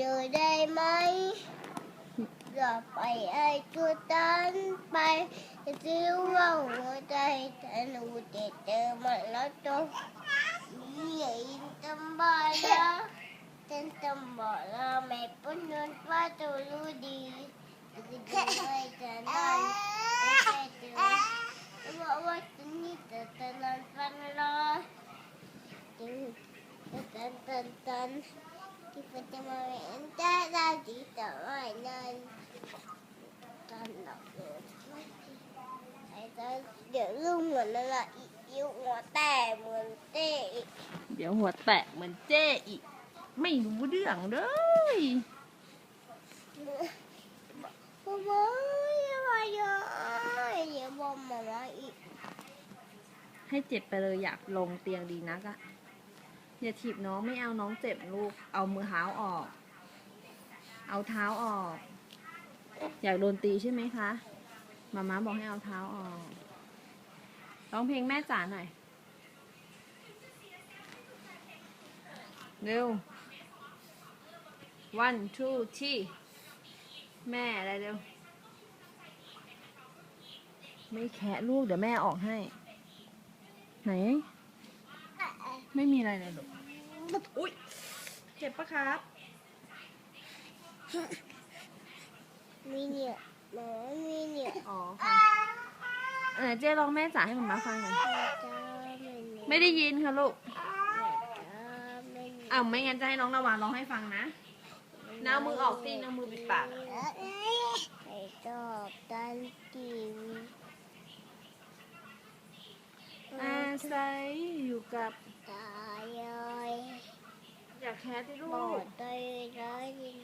เลยได้ไหมอย่าไปไอ้จุดนั้นไปซื้อว่าหัวใจแต่หนูเด็ดเจอมันแล้วตัวใหญ่ตำบาละเต้นตำบาละไม่ปุ่นนนว่าตัวรู้ดีดีไม่จะนั่นไม่ใช่ตัวบอกว่าตัวนี้แต่ตอนนั้นฟันรอ tan tan tan kita cuma minta lagi tak mainan tan nak ai ta giờ luôn mình là yêu ngõ tè mình tê เดี๋ยวหัวแตกเหมือนเจ้อีก ไม่รู้เรื่องเลย bố bố yêu mà ơi yêu bom mà nói ให้เจ็บไปเลยอยากลงเตียงดีนักอะ อย่าถีบน้องไม่เอาน้องเจ็บลูก เอามือเท้าออก เอาเท้าออก อยากโดนตีใช่ไหมคะมาม่าบอกให้เอาเท้าออกร้องเพลงแม่จ๋าหน่อยเร็ว one two three แม่อะไรเร็ว ไม่แคะลูกเดี๋ยวแม่ออกให้ ไหน ไม่มีอะไรเลยลูก อุ้ยเจ็บปะครับมีเนี่ยหมอมีเนี่ยอ๋อค่ะเออเจ๊ลองแม่จ๋าให้มันมาฟังหน่อยจ้าไม่มีไม่ได้ยินค่ะลูกจ้าไม่มีอ้าวไม่งั้นจะให้น้องนาวาร้องให้ฟังนะน้ามือออกสิน้ามือปิดปากอะไอ้ดอกตันกิวอาศัยอยู่กับ ตายเลย อยาก แคสที่ลูบอดกได้ร้อยยินดีไป